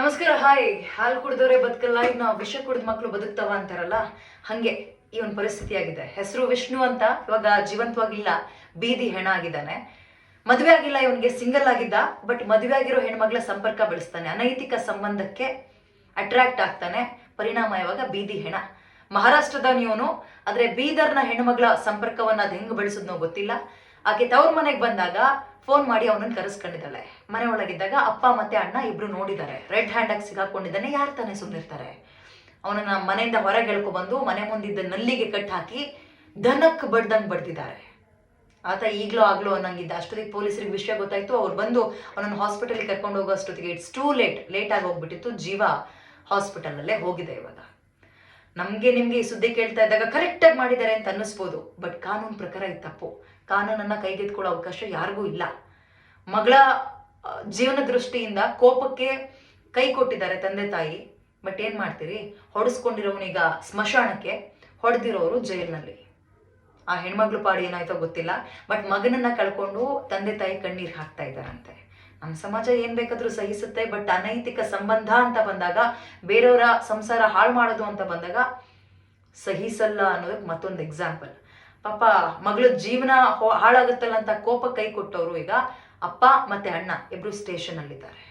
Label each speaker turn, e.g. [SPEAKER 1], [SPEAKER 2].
[SPEAKER 1] ನಮಸ್ಕಾರ, ಹಾಯ್. ಹಾಲು ಕುಡ್ದವ್ರೆ ಬದುಕಲ್ಲ ಇನ್ನು ವಿಷ ಕುಡಿದ ಮಕ್ಕಳು ಬದುಕ್ತಾವ ಅಂತಾರಲ್ಲ? ಹಂಗೆ ಈ ಒಂದು ಪರಿಸ್ಥಿತಿ ಆಗಿದೆ. ಹೆಸರು ವಿಷ್ಣು ಅಂತ ಇವಾಗ ಜೀವಂತವಾಗಿಲ್ಲ, ಬೀದಿ ಹೆಣ ಆಗಿದ್ದಾನೆ. ಮದುವೆ ಆಗಿಲ್ಲ, ಇವನಿಗೆ ಸಿಂಗಲ್ ಆಗಿದ್ದ, ಬಟ್ ಮದುವೆ ಆಗಿರೋ ಹೆಣ್ಮಗಳ ಸಂಪರ್ಕ ಬೆಳೆಸ್ತಾನೆ. ಅನೈತಿಕ ಸಂಬಂಧಕ್ಕೆ ಅಟ್ರಾಕ್ಟ್ ಆಗ್ತಾನೆ. ಪರಿಣಾಮ ಇವಾಗ ಬೀದಿ ಹೆಣ. ಮಹಾರಾಷ್ಟ್ರದವನು ಆದರೆ ಬೀದರ್ನ ಹೆಣ್ಮಗಳ ಸಂಪರ್ಕವನ್ನ ಅದು ಹೆಂಗ್ ಬೆಳೆಸಿದ್ನೋ ಗೊತ್ತಿಲ್ಲ. ಆಕೆ ತವ್ರ ಮನೆಗೆ ಬಂದಾಗ ಫೋನ್ ಮಾಡಿ ಅವನನ್ನು ಕರೆಸ್ಕೊಂಡಿದ್ದಾಳೆ. ಮನೆ ಒಳಗಿದ್ದಾಗ ಅಪ್ಪ ಮತ್ತೆ ಅಣ್ಣ ಇಬ್ರು ನೋಡಿದ್ದಾರೆ. ರೆಡ್ ಹ್ಯಾಂಡ್ ಆಗಿ ಸಿಗಾಕೊಂಡಿದ್ದಾನೆ. ಯಾರು ತಾನೇ ಸುಮ್ಮನಿರ್ತಾರೆ ಅವನನ್ನ ಮನೆಯಿಂದ ಹೊರಗೆ ಬಂದು ಮನೆ ಮುಂದಿದ್ದ ನಲ್ಲಿಗೆ ಕಟ್ ಹಾಕಿ ದನಕ್ ಬಡ್ದಂಗ್ ಬಡ್ದಿದ್ದಾರೆ. ಆತ ಈಗಲೂ ಆಗ್ಲೂ ಅನ್ನಂಗಿದ್ದ. ಅಷ್ಟೊತ್ತಿಗೆ ಪೊಲೀಸರಿಗೆ ವಿಷಯ ಗೊತ್ತಾಯ್ತು. ಅವ್ರು ಬಂದು ಅವನನ್ನು ಹಾಸ್ಪಿಟಲ್ಗೆ ಕರ್ಕೊಂಡು ಹೋಗೋ ಅಷ್ಟೊತ್ತಿಗೆ ಇಟ್ಸ್ ಟೂ ಲೇಟ್ ಲೇಟ್ ಆಗಿ ಹೋಗ್ಬಿಟ್ಟಿತ್ತು. ಜೀವ ಹಾಸ್ಪಿಟಲಲ್ಲೇ ಹೋಗಿದೆ ಇವಾಗ. ನಮ್ಗೆ ನಿಮಗೆ ಈ ಸುದ್ದಿ ಕೇಳ್ತಾ ಇದ್ದಾಗ ಕರೆಕ್ಟಾಗಿ ಮಾಡಿದ್ದಾರೆ ಅಂತ ಅನ್ನಿಸ್ಬೋದು. ಬಟ್ ಕಾನೂನು ಪ್ರಕಾರ ಇದು ತಪ್ಪು. ಕಾನೂನನ್ನ ಕೈಗೆತ್ಕೊಳ್ಳೋ ಅವಕಾಶ ಯಾರಿಗೂ ಇಲ್ಲ. ಮಗಳ ಜೀವನ ದೃಷ್ಟಿಯಿಂದ ಕೋಪಕ್ಕೆ ಕೈ ಕೊಟ್ಟಿದ್ದಾರೆ ತಂದೆ ತಾಯಿ. ಬಟ್ ಏನು ಮಾಡ್ತೀರಿ? ಹೊಡೆಸ್ಕೊಂಡಿರೋವನೀಗ ಸ್ಮಶಾನಕ್ಕೆ ಹೊಡೆದಿರೋರು ಜೈಲಿನಲ್ಲಿ. ಆ ಹೆಣ್ಮಗ್ಳು ಪಾಡಿ ಏನಾಯ್ತೋ ಗೊತ್ತಿಲ್ಲ. ಬಟ್ ಮಗನನ್ನ ಕಳ್ಕೊಂಡು ತಂದೆ ತಾಯಿ ಕಣ್ಣೀರು ಹಾಕ್ತಾ ಇದ್ದಾರಂತೆ. ನಮ್ಮ ಸಮಾಜ ಏನ್ ಬೇಕಾದ್ರೂ ಸಹಿಸುತ್ತೆ ಬಟ್ ಅನೈತಿಕ ಸಂಬಂಧ ಅಂತ ಬಂದಾಗ, ಬೇರೆಯವರ ಸಂಸಾರ ಹಾಳು ಮಾಡೋದು ಅಂತ ಬಂದಾಗ ಸಹಿಸಲ್ಲ ಅನ್ನೋದಕ್ಕೆ ಮತ್ತೊಂದು ಎಕ್ಸಾಂಪಲ್ ಪಾಪ ಮಗಳ ಜೀವನ ಹಾಳಾಗುತ್ತಲ್ಲ ಅಂತ ಕೋಪ ಕೈ ಕೊಟ್ಟವರು ಈಗ ಅಪ್ಪ ಮತ್ತೆ ಅಣ್ಣ ಇಬ್ರು ಸ್ಟೇಷನ್ ಅಲ್ಲಿದ್ದಾರೆ.